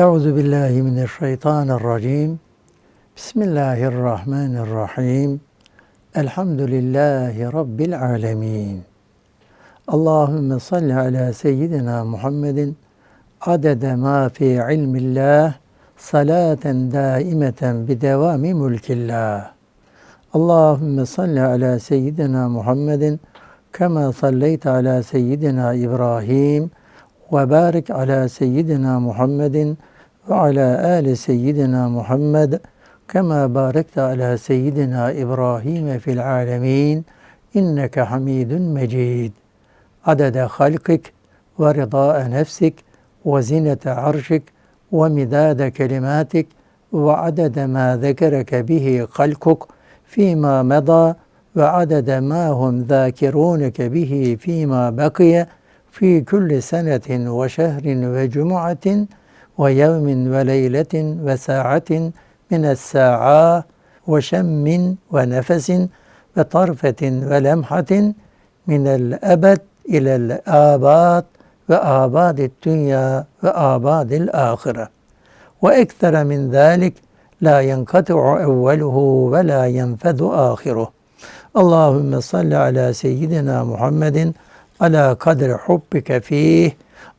Euzu billahi mineşşeytanirracim. Bismillahirrahmanirrahim. Elhamdülillahi rabbil alamin. Allahümme salli ala seyyidina Muhammedin adede ma fi ilmillah salaten daimeten bi devami mulkillah. Allahümme salli ala seyyidina Muhammedin kema salleyte ala seyyidina İbrahim ve barik ala seyyidina Muhammedin ve ala ali seyyidina Muhammed kema barekte ala seyyidina İbrahim fil alemin inneke hamidun mecid adede halkik ve rıdae nefsik ve zinete arşik ve midade kelimatik ve adede ma zekereke bihi halkuk fîmâ meda ve adede ma hum zâkirûneke bihi fîmâ bakiye fi kulli senetin ve şehrin ve cumuatin ve yevmin ve leyletin ve saatin mines sa'a ve şemmin ve nefesin ve tarfetin ve lemhatin minel ebed ilel abad ve abadid dünya ve abadil ahire. Ve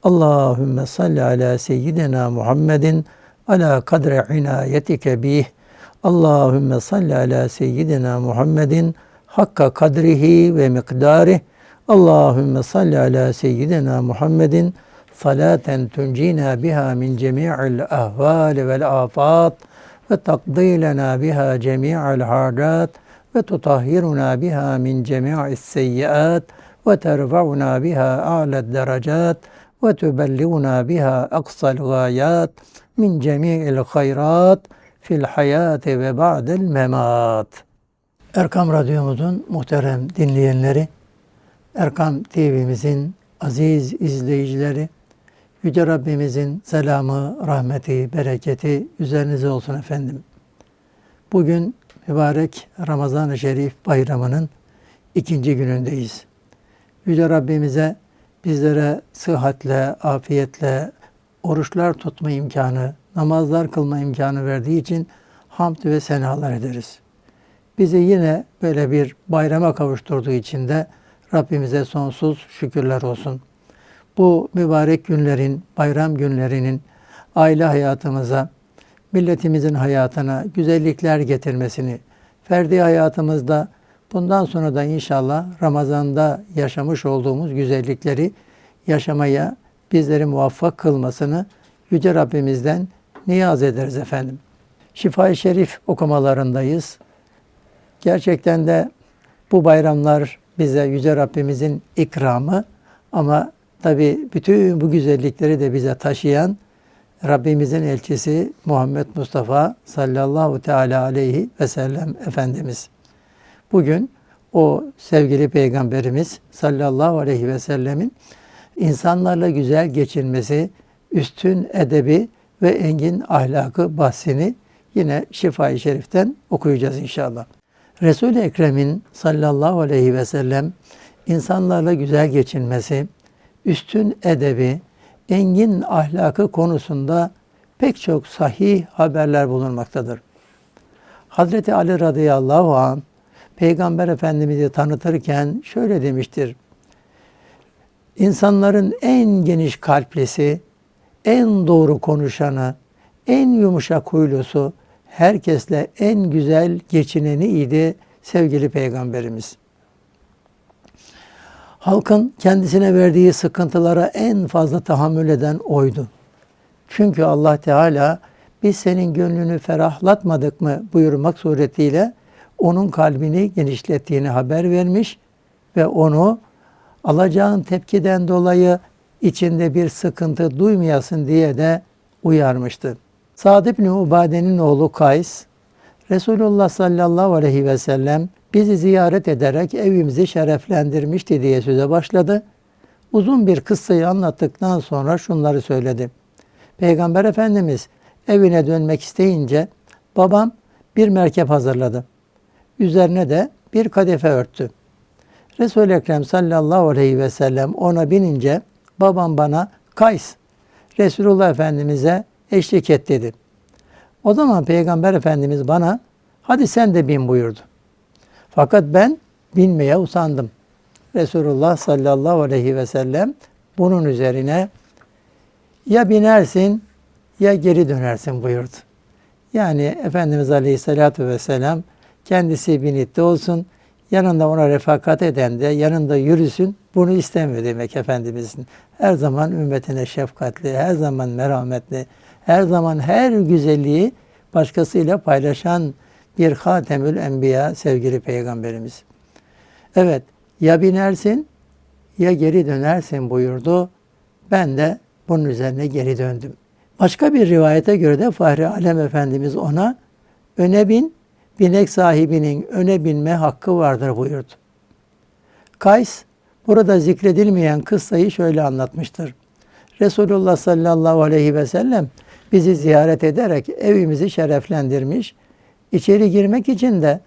Allahümme salli ala seyyidina Muhammedin ala kadri inayetike bih. Allahümme salli ala seyyidina Muhammedin hakka kadrihi ve miktarih. Allahümme salli ala seyyidina Muhammedin salaten tuncina biha min cemi'il ahvali vel afat ve takdi lena biha cemi'il hacat ve tutahhiruna biha min cemi'is seyyiat ve terfa'una biha a'led derecat ve tübelliguna biha aksal gayat min cemi'il hayrat fil hayati ve memat. Erkam Radyomuzun muhterem dinleyenleri, Erkam TV'mizin aziz izleyicileri, Yüce Rabbimizin selamı, rahmeti, bereketi üzerinize olsun efendim. Bugün mübarek Ramazan-ı Şerif bayramının ikinci günündeyiz. Yüce Rabbimize bizlere sıhhatle, afiyetle, oruçlar tutma imkanı, namazlar kılma imkanı verdiği için hamd ve senalar ederiz. Bizi yine böyle bir bayrama kavuşturduğu için de Rabbimize sonsuz şükürler olsun. Bu mübarek günlerin, bayram günlerinin aile hayatımıza, milletimizin hayatına güzellikler getirmesini, ferdi hayatımızda bundan sonra da inşallah Ramazan'da yaşamış olduğumuz güzellikleri yaşamaya bizleri muvaffak kılmasını Yüce Rabbimizden niyaz ederiz efendim. Şifa-i Şerif okumalarındayız. Gerçekten de bu bayramlar bize Yüce Rabbimizin ikramı ama tabi bütün bu güzellikleri de bize taşıyan Rabbimizin elçisi Muhammed Mustafa sallallahu teala aleyhi ve sellem Efendimiz. Bugün o sevgili peygamberimiz sallallahu aleyhi ve sellemin insanlarla güzel geçinmesi, üstün edebi ve engin ahlakı bahsini yine Şifa-i Şerif'ten okuyacağız inşallah. Resul-i Ekrem'in sallallahu aleyhi ve sellem insanlarla güzel geçinmesi, üstün edebi, engin ahlakı konusunda pek çok sahih haberler bulunmaktadır. Hazreti Ali radıyallahu anh Peygamber Efendimiz'i tanıtırken şöyle demiştir. İnsanların en geniş kalplisi, en doğru konuşanı, en yumuşak huylusu, herkesle en güzel geçineni idi sevgili Peygamberimiz. Halkın kendisine verdiği sıkıntılara en fazla tahammül eden oydu. Çünkü Allah Teala biz senin gönlünü ferahlatmadık mı buyurmak suretiyle onun kalbini genişlettiğini haber vermiş ve onu alacağın tepkiden dolayı içinde bir sıkıntı duymayasın diye de uyarmıştı. Sa'd ibn Ubade'nin oğlu Kays, Resulullah sallallahu aleyhi ve sellem bizi ziyaret ederek evimizi şereflendirmişti diye söze başladı. Uzun bir kıssayı anlattıktan sonra şunları söyledi. Peygamber Efendimiz evine dönmek isteyince babam bir merkep hazırladı. Üzerine de bir kadife örttü. Resul-i Ekrem sallallahu aleyhi ve sellem ona binince babam bana Kays, Resulullah Efendimiz'e eşlik et dedi. O zaman Peygamber Efendimiz bana hadi sen de bin buyurdu. Fakat ben binmeye usandım. Resulullah sallallahu aleyhi ve sellem bunun üzerine ya binersin ya geri dönersin buyurdu. Yani Efendimiz Aleyhisselatü Vesselam kendisi binitli olsun, yanında ona refakat eden de yanında yürüsün. Bunu istemiyor demek Efendimizin. Her zaman ümmetine şefkatli, her zaman merhametli, her zaman her güzelliği başkasıyla paylaşan bir Hatemül Enbiya sevgili Peygamberimiz. Evet, ya binersin ya geri dönersin buyurdu. Ben de bunun üzerine geri döndüm. Başka bir rivayete göre de Fahri Alem Efendimiz ona öne bin, binek sahibinin öne binme hakkı vardır buyurdu. Kays burada zikredilmeyen kıssayı şöyle anlatmıştır. Resulullah sallallahu aleyhi ve sellem bizi ziyaret ederek evimizi şereflendirmiş. İçeri girmek için de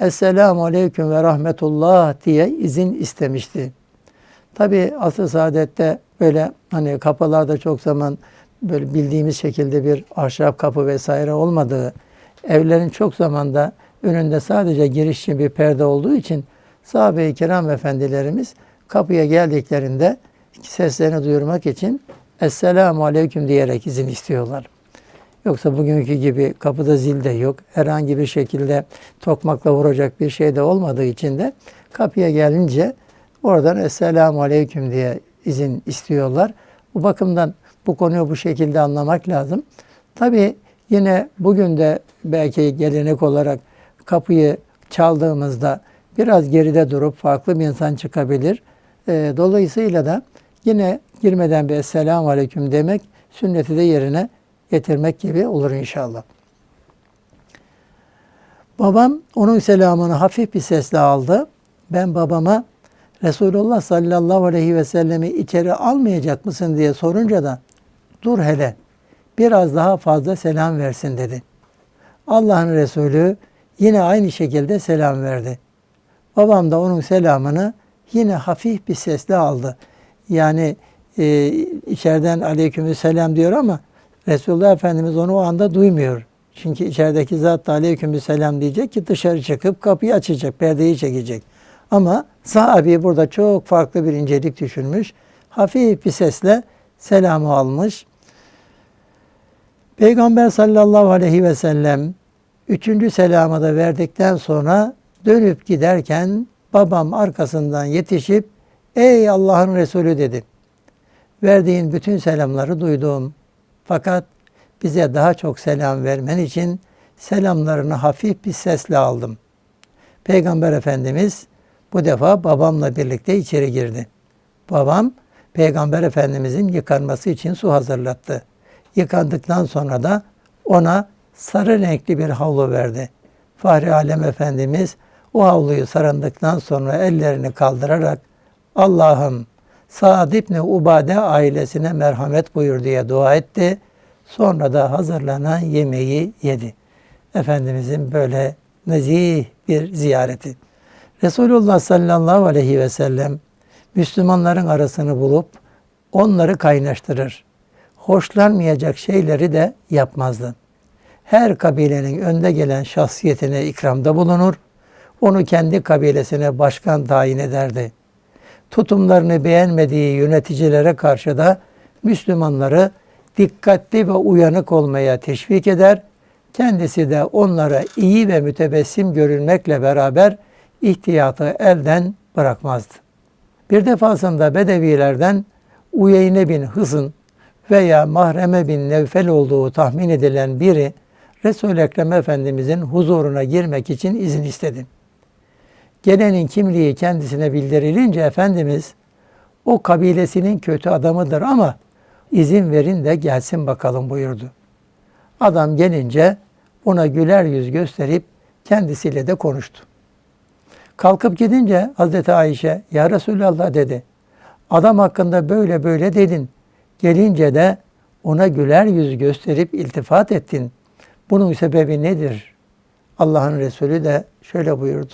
Esselamu Aleyküm ve Rahmetullah diye izin istemişti. Tabi asr saadette böyle hani kapılarda çok zaman böyle bildiğimiz şekilde bir ahşap kapı vesaire olmadığı, evlerin çok zamanda önünde sadece giriş için bir perde olduğu için sahabe-i kiram efendilerimiz kapıya geldiklerinde seslerini duyurmak için Esselamu Aleyküm diyerek izin istiyorlar. Yoksa bugünkü gibi kapıda zil de yok. Herhangi bir şekilde tokmakla vuracak bir şey de olmadığı için de kapıya gelince oradan Esselamu Aleyküm diye izin istiyorlar. Bu bakımdan bu konuyu bu şekilde anlamak lazım. Tabii yine bugün de belki gelenek olarak kapıyı çaldığımızda biraz geride durup farklı bir insan çıkabilir. Ee, dolayısıyla da yine girmeden bir Esselamu Aleyküm demek sünneti de yerine getirmek gibi olur inşallah. Babam onun selamını hafif bir sesle aldı. Ben babama Resulullah sallallahu aleyhi ve sellemi içeri almayacak mısın diye sorunca da dur hele biraz daha fazla selam versin dedi. Allah'ın Resulü yine aynı şekilde selam verdi. Babam da onun selamını yine hafif bir sesle aldı. Yani e, içeriden aleyküm selam diyor ama Resulullah Efendimiz onu o anda duymuyor. Çünkü içerideki zat da aleyküm selam diyecek ki dışarı çıkıp kapıyı açacak, perdeyi çekecek. Ama sahabi burada çok farklı bir incelik düşünmüş. Hafif bir sesle selamı almış. Peygamber sallallahu aleyhi ve sellem üçüncü selamı da verdikten sonra dönüp giderken babam arkasından yetişip ey Allah'ın Resulü dedi. Verdiğin bütün selamları duydum. Fakat bize daha çok selam vermen için selamlarını hafif bir sesle aldım. Peygamber Efendimiz bu defa babamla birlikte içeri girdi. Babam Peygamber Efendimizin yıkanması için su hazırlattı. Yıkandıktan sonra da ona sarı renkli bir havlu verdi. Fahri Alem Efendimiz o havluyu sarındıktan sonra ellerini kaldırarak Allah'ım Sa'd İbni Ubade ailesine merhamet buyur diye dua etti. Sonra da hazırlanan yemeği yedi. Efendimizin böyle nezih bir ziyareti. Resulullah sallallahu aleyhi ve sellem Müslümanların arasını bulup onları kaynaştırır. Hoşlanmayacak şeyleri de yapmazdı. Her kabilenin önde gelen şahsiyetine ikramda bulunur. Onu kendi kabilesine başkan tayin ederdi. Tutumlarını beğenmediği yöneticilere karşı da Müslümanları dikkatli ve uyanık olmaya teşvik eder. Kendisi de onlara iyi ve mütebessim görünmekle beraber ihtiyatı elden bırakmazdı. Bir defasında Bedevilerden Uyeyne bin Hızın veya Mahreme bin Nevfel olduğu tahmin edilen biri Resul-i Ekrem Efendimizin huzuruna girmek için izin istedi. Gelenin kimliği kendisine bildirilince Efendimiz o kabilesinin kötü adamıdır ama izin verin de gelsin bakalım buyurdu. Adam gelince ona güler yüz gösterip kendisiyle de konuştu. Kalkıp gidince Hazreti Ayşe, Ya Resulallah dedi. Adam hakkında böyle böyle dedin. Gelince de ona güler yüz gösterip iltifat ettin. Bunun sebebi nedir? Allah'ın Resulü de şöyle buyurdu.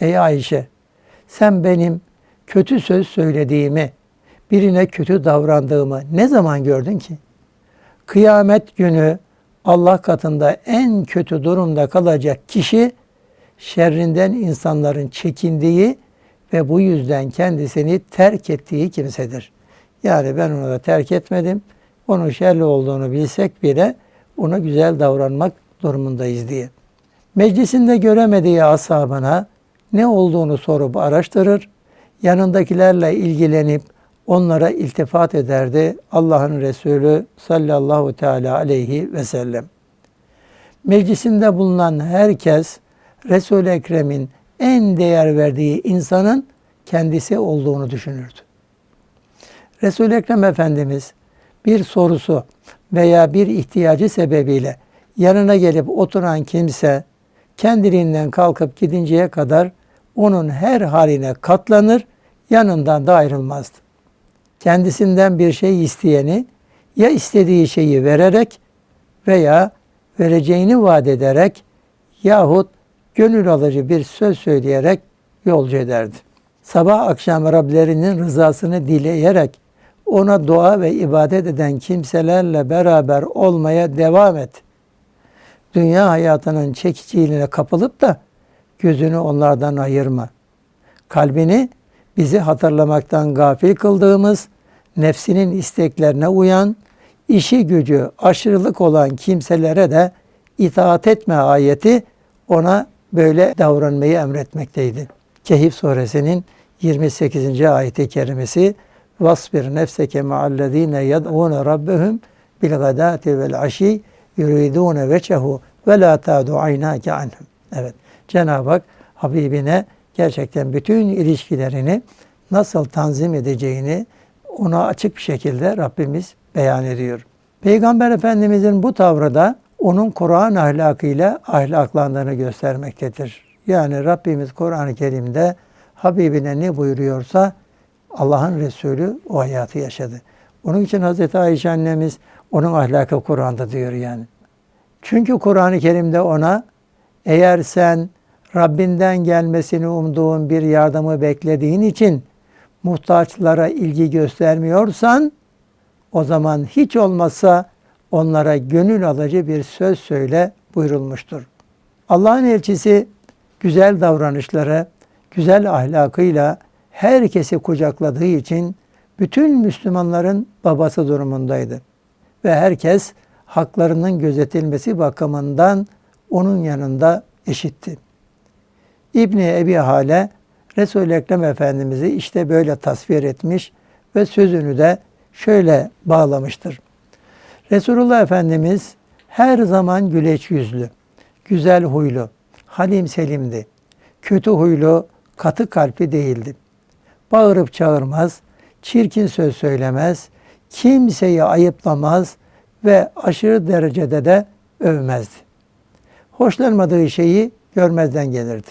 Ey Ayşe, sen benim kötü söz söylediğimi, birine kötü davrandığımı ne zaman gördün ki? Kıyamet günü Allah katında en kötü durumda kalacak kişi şerrinden insanların çekindiği ve bu yüzden kendisini terk ettiği kimsedir. Yani ben onu da terk etmedim. Onun şerli olduğunu bilsek bile ona güzel davranmak durumundayız diye. Meclisinde göremediği ashabına ne olduğunu sorup araştırır, yanındakilerle ilgilenip onlara iltifat ederdi Allah'ın Resulü sallallahu teala aleyhi ve sellem. Meclisinde bulunan herkes Resul-i Ekrem'in en değer verdiği insanın kendisi olduğunu düşünürdü. Resul-i Ekrem Efendimiz bir sorusu veya bir ihtiyacı sebebiyle yanına gelip oturan kimse kendiliğinden kalkıp gidinceye kadar onun her haline katlanır, yanından da ayrılmazdı. Kendisinden bir şey isteyeni ya istediği şeyi vererek veya vereceğini vaat ederek yahut gönül alıcı bir söz söyleyerek yolcu ederdi. Sabah akşam Rablerinin rızasını dileyerek ona dua ve ibadet eden kimselerle beraber olmaya devam et. Dünya hayatının çekiciliğine kapılıp da gözünü onlardan ayırma. Kalbini bizi hatırlamaktan gafil kıldığımız, nefsinin isteklerine uyan, işi gücü aşırılık olan kimselere de itaat etme ayeti ona böyle davranmayı emretmekteydi. Kehif suresinin 28. ayeti kerimesi Vasbir nefseke ma'allezine yed'ûne rabbehum bil gadâti vel aşî yuridûne veçehu ve la ta'du aynâke anhum. Evet. Cenab-ı Hak Habibine gerçekten bütün ilişkilerini nasıl tanzim edeceğini ona açık bir şekilde Rabbimiz beyan ediyor. Peygamber Efendimizin bu tavrı da onun Kur'an ahlakıyla ahlaklandığını göstermektedir. Yani Rabbimiz Kur'an-ı Kerim'de Habibine ne buyuruyorsa Allah'ın Resulü o hayatı yaşadı. Onun için Hazreti Ayşe annemiz onun ahlakı Kur'an'da diyor yani. Çünkü Kur'an-ı Kerim'de ona eğer sen Rabbinden gelmesini umduğun bir yardımı beklediğin için muhtaçlara ilgi göstermiyorsan o zaman hiç olmazsa onlara gönül alıcı bir söz söyle buyurulmuştur. Allah'ın elçisi güzel davranışları, güzel ahlakıyla herkesi kucakladığı için bütün Müslümanların babası durumundaydı. Ve herkes haklarının gözetilmesi bakımından onun yanında eşitti. İbni Ebi Hale Resul-i Ekrem Efendimiz'i işte böyle tasvir etmiş ve sözünü de şöyle bağlamıştır. Resulullah Efendimiz her zaman güleç yüzlü, güzel huylu, halim selimdi. Kötü huylu, katı kalpli değildi. Bağırıp çağırmaz, çirkin söz söylemez, kimseyi ayıplamaz ve aşırı derecede de övmezdi. Hoşlanmadığı şeyi görmezden gelirdi.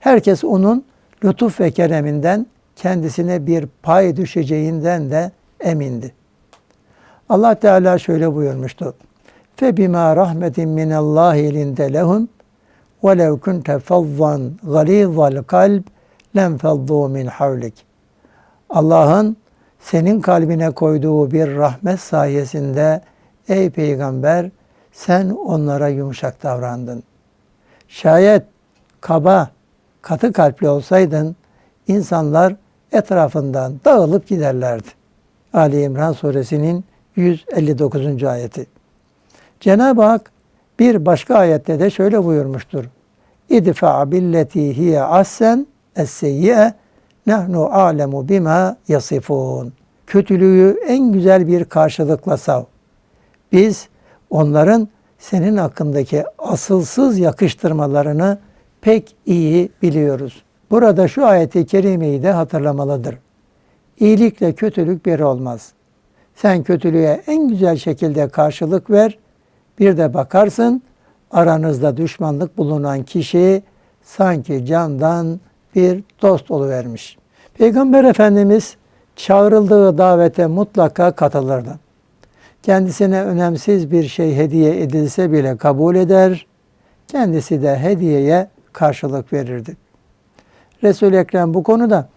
Herkes onun lütuf ve kereminden kendisine bir pay düşeceğinden de emindi. Allah Teala şöyle buyurmuştu. Rahmetin min Allah elinde lehum ve lev kunte fazvan galizal kalb lem min havlik. Allah'ın senin kalbine koyduğu bir rahmet sayesinde ey peygamber sen onlara yumuşak davrandın. Şayet kaba, katı kalpli olsaydın insanlar etrafından dağılıp giderlerdi. Ali İmran suresinin 159. ayeti. Cenab-ı Hak bir başka ayette de şöyle buyurmuştur. İdfa billeti hiye assen es-seyyi'e nahnu alemu bima yasifun. Kötülüğü en güzel bir karşılıkla sav. Biz onların senin hakkındaki asılsız yakıştırmalarını pek iyi biliyoruz. Burada şu ayeti kerimeyi de hatırlamalıdır. İyilikle kötülük bir olmaz. Sen kötülüğe en güzel şekilde karşılık ver. Bir de bakarsın aranızda düşmanlık bulunan kişi sanki candan bir dost oluvermiş. Peygamber Efendimiz çağrıldığı davete mutlaka katılırdı. Kendisine önemsiz bir şey hediye edilse bile kabul eder, kendisi de hediyeye karşılık verirdi. Resul-i Ekrem bu konuda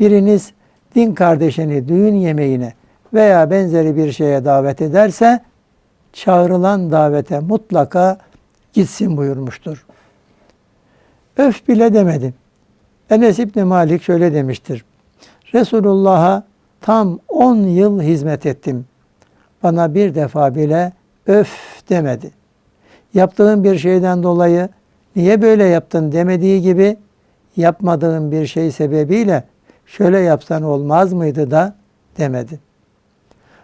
biriniz din kardeşini düğün yemeğine veya benzeri bir şeye davet ederse çağrılan davete mutlaka gitsin buyurmuştur. Öf bile demedi. Enes İbni Malik şöyle demiştir. Resulullah'a tam 10 yıl hizmet ettim. Bana bir defa bile öf demedi. Yaptığım bir şeyden dolayı niye böyle yaptın demediği gibi yapmadığım bir şey sebebiyle şöyle yapsan olmaz mıydı da demedi.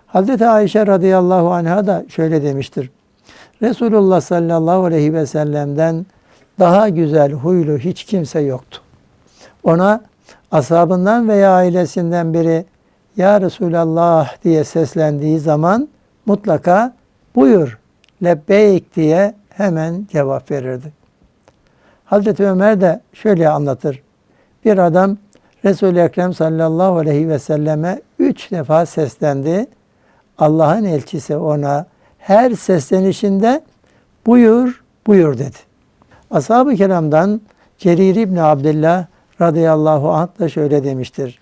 Hazreti Ayşe radıyallahu anha da şöyle demiştir. Resulullah sallallahu aleyhi ve sellem'den daha güzel huylu hiç kimse yoktu. Ona ashabından veya ailesinden biri Ya Resulallah diye seslendiği zaman mutlaka buyur lebbeyk diye hemen cevap verirdi. Hazreti Ömer de şöyle anlatır. Bir adam Resul-i Ekrem sallallahu aleyhi ve selleme üç defa seslendi. Allah'ın elçisi ona her seslenişinde buyur, buyur dedi. Ashab-ı kiramdan Cerir İbni Abdullah radıyallahu anh da şöyle demiştir.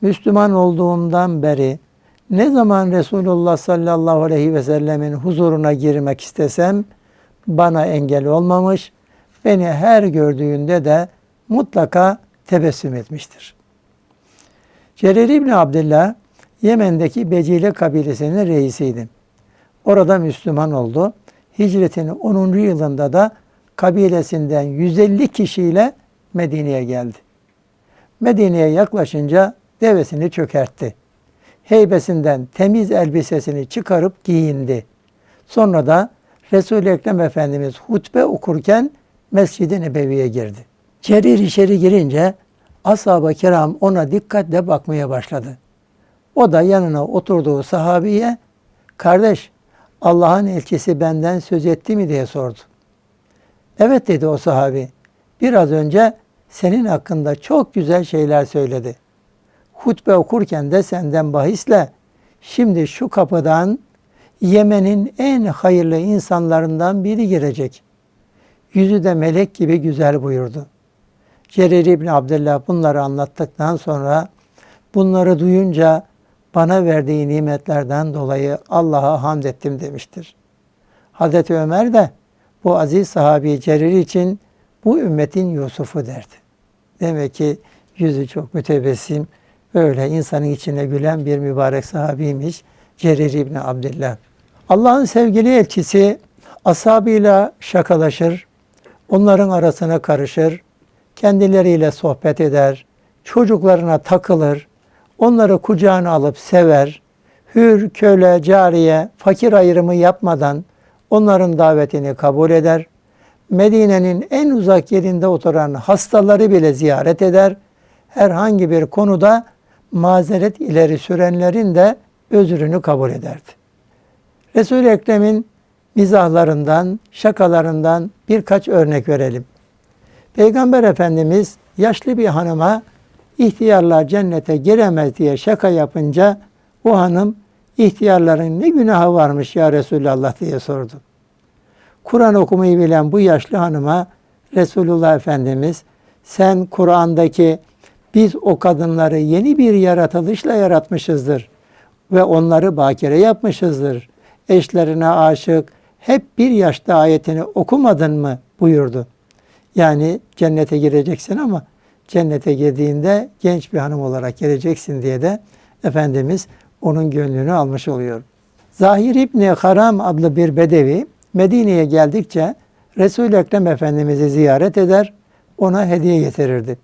Müslüman olduğumdan beri ne zaman Resulullah sallallahu aleyhi ve sellemin huzuruna girmek istesem bana engel olmamış, beni her gördüğünde de mutlaka tebessüm etmiştir. Cerir İbni Abdullah Yemen'deki Becile kabilesinin reisiydi. Orada Müslüman oldu. Hicretin 10. yılında da kabilesinden 150 kişiyle Medine'ye geldi. Medine'ye yaklaşınca devesini çökertti. Heybesinden temiz elbisesini çıkarıp giyindi. Sonra da Resul-i Ekrem Efendimiz hutbe okurken Mescid-i Nebevi'ye girdi. Cerir içeri girince ashab-ı kiram ona dikkatle bakmaya başladı. O da yanına oturduğu sahabiye, kardeş Allah'ın elçisi benden söz etti mi diye sordu. Evet dedi o sahabi. Biraz önce senin hakkında çok güzel şeyler söyledi. Hutbe okurken de senden bahisle şimdi şu kapıdan Yemen'in en hayırlı insanlarından biri girecek. Yüzü de melek gibi güzel buyurdu. Cerir İbni Abdullah bunları anlattıktan sonra bunları duyunca bana verdiği nimetlerden dolayı Allah'a hamd ettim demiştir. Hazreti Ömer de bu aziz sahabi Cerir için bu ümmetin Yusuf'u derdi. Demek ki yüzü çok mütebessim, öyle insanın içine gülen bir mübarek sahabiymiş Cerir İbni Abdillah. Allah'ın sevgili elçisi ashabıyla şakalaşır, onların arasına karışır, kendileriyle sohbet eder, çocuklarına takılır, onları kucağına alıp sever, hür, köle, cariye, fakir ayrımı yapmadan onların davetini kabul eder. Medine'nin en uzak yerinde oturan hastaları bile ziyaret eder. Herhangi bir konuda mazeret ileri sürenlerin de özrünü kabul ederdi. Resul-i Ekrem'in mizahlarından, şakalarından birkaç örnek verelim. Peygamber Efendimiz yaşlı bir hanıma ihtiyarlar cennete giremez diye şaka yapınca o hanım ihtiyarların ne günahı varmış ya Resulallah diye sordu. Kur'an okumayı bilen bu yaşlı hanıma Resulullah Efendimiz sen Kur'an'daki biz o kadınları yeni bir yaratılışla yaratmışızdır ve onları bakire yapmışızdır. Eşlerine aşık hep bir yaşta ayetini okumadın mı buyurdu. Yani cennete gireceksin ama cennete girdiğinde genç bir hanım olarak geleceksin diye de Efendimiz onun gönlünü almış oluyor. Zahir İbni Haram adlı bir bedevi Medine'ye geldikçe Resul-i Ekrem Efendimiz'i ziyaret eder, ona hediye getirirdi.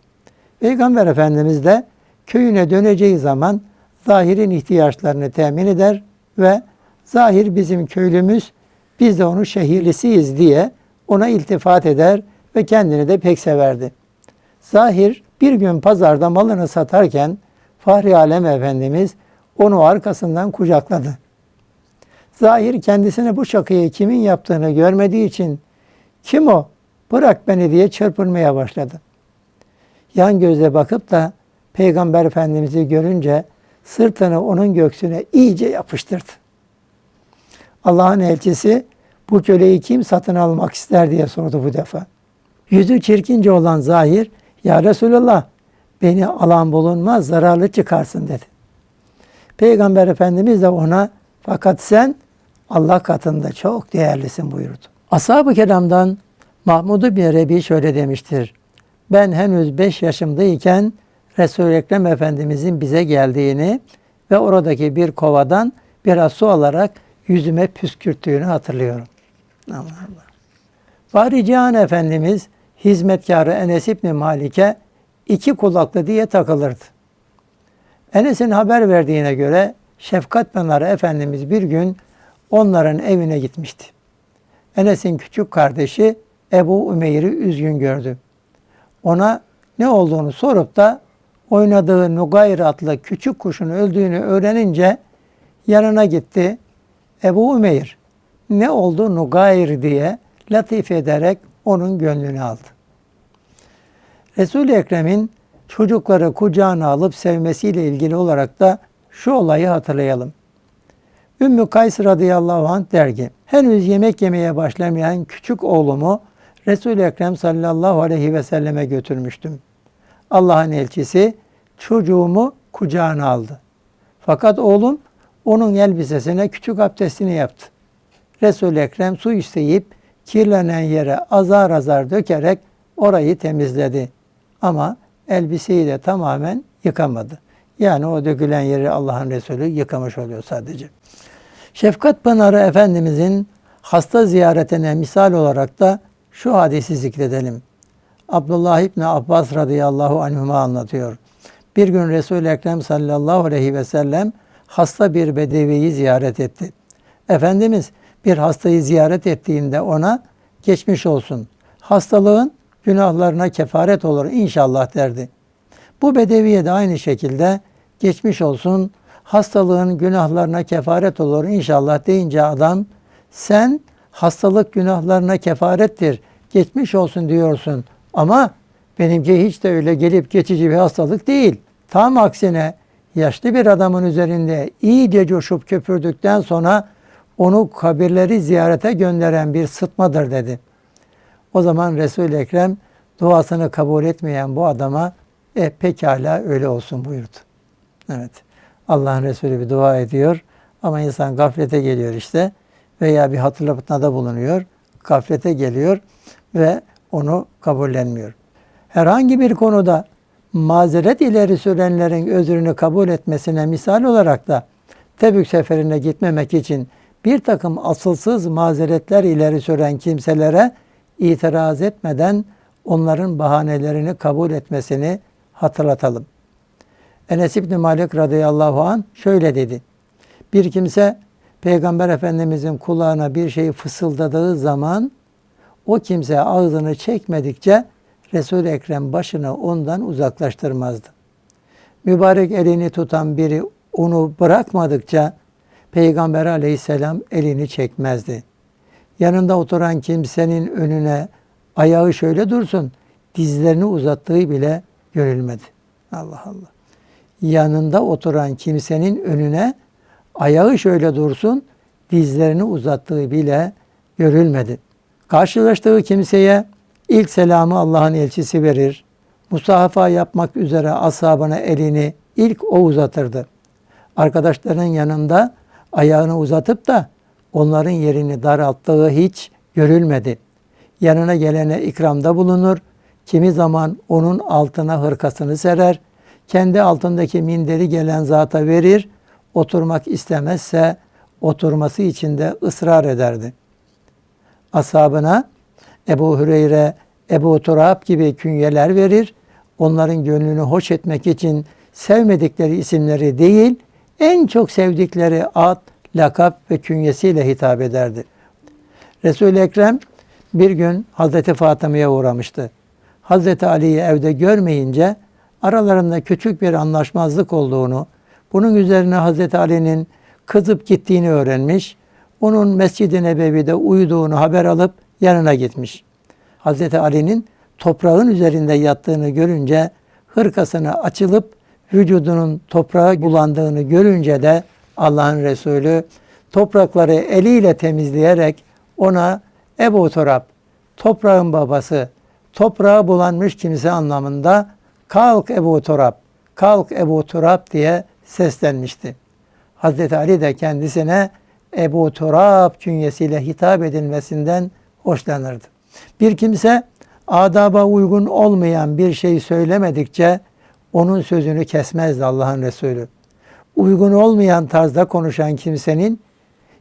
Peygamber Efendimiz de köyüne döneceği zaman Zahir'in ihtiyaçlarını temin eder ve Zahir bizim köylümüz, biz de onun şehirlisiyiz diye ona iltifat eder ve kendini de pek severdi. Zahir bir gün pazarda malını satarken Fahri Alem Efendimiz onu arkasından kucakladı. Zahir kendisine bu şakayı kimin yaptığını görmediği için kim o bırak beni diye çırpınmaya başladı. Yan gözle bakıp da Peygamber Efendimiz'i görünce sırtını onun göksüne iyice yapıştırdı. Allah'ın elçisi bu köleyi kim satın almak ister diye sordu bu defa. Yüzü çirkince olan Zahir, Ya Resulallah beni alan bulunmaz zararlı çıkarsın dedi. Peygamber Efendimiz de ona fakat sen Allah katında çok değerlisin buyurdu. Ashab-ı kiramdan Mahmud bin Rebi şöyle demiştir. Ben henüz 5 yaşımdayken Resul-i Ekrem Efendimizin bize geldiğini ve oradaki bir kovadan biraz su alarak yüzüme püskürttüğünü hatırlıyorum. Allah Allah. Fahri Cihan Efendimiz hizmetkarı Enes İbni Malik'e iki kulaklı diye takılırdı. Enes'in haber verdiğine göre Şefkat Pınarı Efendimiz bir gün onların evine gitmişti. Enes'in küçük kardeşi Ebu Ümeyr'i üzgün gördü. Ona ne olduğunu sorup da oynadığı Nugayr adlı küçük kuşun öldüğünü öğrenince yanına gitti. Ebu Ümeyr ne oldu Nugayr diye latif ederek onun gönlünü aldı. Resul-i Ekrem'in çocukları kucağına alıp sevmesiyle ilgili olarak da şu olayı hatırlayalım. Ümmü Kays radıyallahu anh der ki, henüz yemek yemeye başlamayan küçük oğlumu Resul-i Ekrem sallallahu aleyhi ve selleme götürmüştüm. Allah'ın elçisi çocuğumu kucağına aldı. Fakat oğlum onun elbisesine küçük abdestini yaptı. Resul-i Ekrem su isteyip kirlenen yere azar azar dökerek orayı temizledi. Ama elbiseyi de tamamen yıkamadı. Yani o dökülen yeri Allah'ın Resulü yıkamış oluyor sadece. Şefkat Pınarı Efendimizin hasta ziyaretine misal olarak da şu hadisi zikredelim. Abdullah İbni Abbas radıyallahu anhuma anlatıyor. Bir gün Resul-i Ekrem sallallahu aleyhi ve sellem hasta bir bedeviyi ziyaret etti. Efendimiz bir hastayı ziyaret ettiğinde ona geçmiş olsun. Hastalığın günahlarına kefaret olur inşallah derdi. Bu bedeviye de aynı şekilde geçmiş olsun hastalığın günahlarına kefaret olur inşallah deyince adam sen hastalık günahlarına kefarettir geçmiş olsun diyorsun ama benimki hiç de öyle gelip geçici bir hastalık değil. Tam aksine yaşlı bir adamın üzerinde iyice coşup köpürdükten sonra onu kabirleri ziyarete gönderen bir sıtmadır dedi. O zaman Resul-i Ekrem duasını kabul etmeyen bu adama e pekala öyle olsun buyurdu. Evet. Allah'ın Resulü bir dua ediyor ama insan gaflete geliyor işte veya bir hatırlatmada bulunuyor. Gaflete geliyor ve onu kabullenmiyor. Herhangi bir konuda mazeret ileri sürenlerin özrünü kabul etmesine misal olarak da Tebük seferine gitmemek için bir takım asılsız mazeretler ileri süren kimselere itiraz etmeden onların bahanelerini kabul etmesini hatırlatalım. Enes İbni Malik radıyallahu an şöyle dedi. Bir kimse Peygamber Efendimizin kulağına bir şeyi fısıldadığı zaman o kimse ağzını çekmedikçe Resul-i Ekrem başını ondan uzaklaştırmazdı. Mübarek elini tutan biri onu bırakmadıkça Peygamber aleyhisselam elini çekmezdi. Yanında oturan kimsenin önüne ayağı şöyle dursun, dizlerini uzattığı bile görülmedi. Allah Allah. Yanında oturan kimsenin önüne ayağı şöyle dursun, dizlerini uzattığı bile görülmedi. Karşılaştığı kimseye ilk selamı Allah'ın elçisi verir. Musahafa yapmak üzere ashabına elini ilk o uzatırdı. Arkadaşlarının yanında ayağını uzatıp da onların yerini daralttığı hiç görülmedi. Yanına gelene ikramda bulunur. Kimi zaman onun altına hırkasını serer. Kendi altındaki minderi gelen zata verir. Oturmak istemezse oturması için de ısrar ederdi. Ashabına Ebu Hüreyre, Ebu Turab gibi künyeler verir. Onların gönlünü hoş etmek için sevmedikleri isimleri değil, en çok sevdikleri ad, lakap ve künyesiyle hitap ederdi. Resul-i Ekrem bir gün Hazreti Fatıma'ya uğramıştı. Hazreti Ali'yi evde görmeyince aralarında küçük bir anlaşmazlık olduğunu, bunun üzerine Hazreti Ali'nin kızıp gittiğini öğrenmiş, onun Mescid-i Nebevi'de uyuduğunu haber alıp yanına gitmiş. Hazreti Ali'nin toprağın üzerinde yattığını görünce hırkasını açılıp vücudunun toprağa bulandığını görünce de Allah'ın Resulü toprakları eliyle temizleyerek ona Ebu Turab, toprağın babası, toprağa bulanmış kimse anlamında kalk Ebu Turab, kalk Ebu Turab diye seslenmişti. Hazreti Ali de kendisine Ebu Turab künyesiyle hitap edilmesinden hoşlanırdı. Bir kimse adaba uygun olmayan bir şey söylemedikçe onun sözünü kesmezdi Allah'ın Resulü. Uygun olmayan tarzda konuşan kimsenin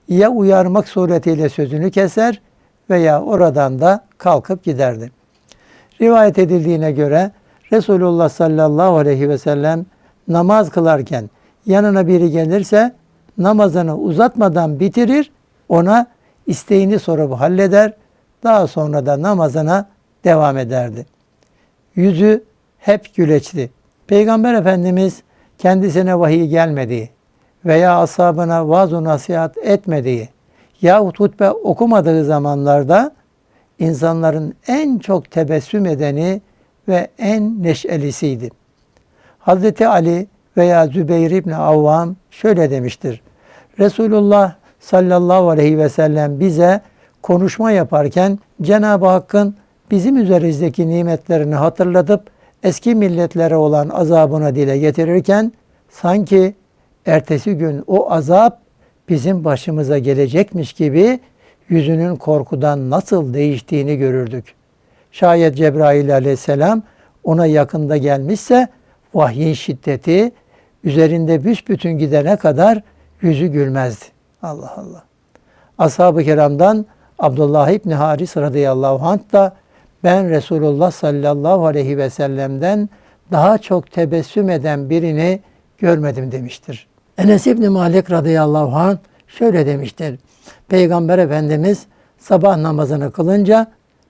ya uyarmak suretiyle sözünü keser veya oradan da kalkıp giderdi. Rivayet edildiğine göre Resulullah sallallahu aleyhi ve sellem namaz kılarken yanına biri gelirse namazını uzatmadan bitirir, ona isteğini sorup halleder, daha sonra da namazına devam ederdi. Yüzü hep güleçti. Peygamber Efendimiz kendisine vahiy gelmediği veya ashabına vaaz nasihat etmediği yahut hutbe okumadığı zamanlarda insanların en çok tebessüm edeni ve en neşelisiydi. Hazreti Ali veya Zübeyir İbni Avvam şöyle demiştir. Resulullah sallallahu aleyhi ve sellem bize konuşma yaparken Cenab-ı Hakk'ın bizim üzerimizdeki nimetlerini hatırlatıp eski milletlere olan azabını dile getirirken sanki ertesi gün o azap bizim başımıza gelecekmiş gibi yüzünün korkudan nasıl değiştiğini görürdük. Şayet Cebrail aleyhisselam ona yakında gelmişse vahyin şiddeti üzerinde büsbütün gidene kadar yüzü gülmezdi. Allah Allah. Ashab-ı kiramdan Abdullah İbni Haris radıyallahu anh da ben Resulullah sallallahu aleyhi ve sellem'den daha çok tebessüm eden birini görmedim demiştir. Enes İbni Malik radıyallahu anh şöyle demiştir. Peygamber Efendimiz sabah namazını kılınca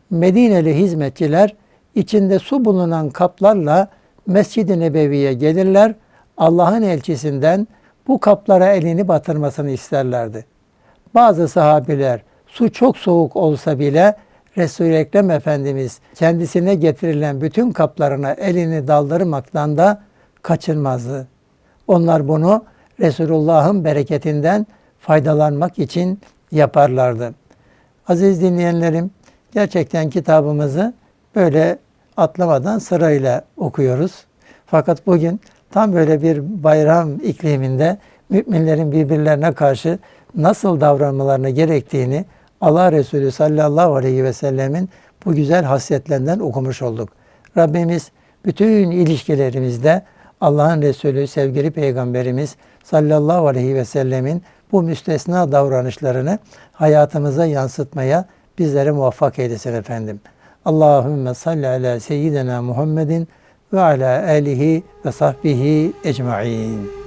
Medineli hizmetçiler içinde su bulunan kaplarla Mescid-i Nebevi'ye gelirler. Allah'ın elçisinden bu kaplara elini batırmasını isterlerdi. Bazı sahabiler su çok soğuk olsa bile Resul-i Ekrem Efendimiz kendisine getirilen bütün kaplarına elini daldırmaktan da kaçırmazdı. Onlar bunu Resulullah'ın bereketinden faydalanmak için yaparlardı. Aziz dinleyenlerim, gerçekten kitabımızı böyle atlamadan sırayla okuyoruz. Fakat bugün tam böyle bir bayram ikliminde müminlerin birbirlerine karşı nasıl davranmalarını gerektiğini Allah Resulü sallallahu aleyhi ve sellemin bu güzel hasletlerinden okumuş olduk. Rabbimiz bütün ilişkilerimizde Allah'ın Resulü sevgili Peygamberimiz sallallahu aleyhi ve sellemin bu müstesna davranışlarını hayatımıza yansıtmaya bizlere muvaffak eylesin efendim. Allahümme salli ala seyyidina Muhammedin ve ala alihi ve sahbihi ecma'in.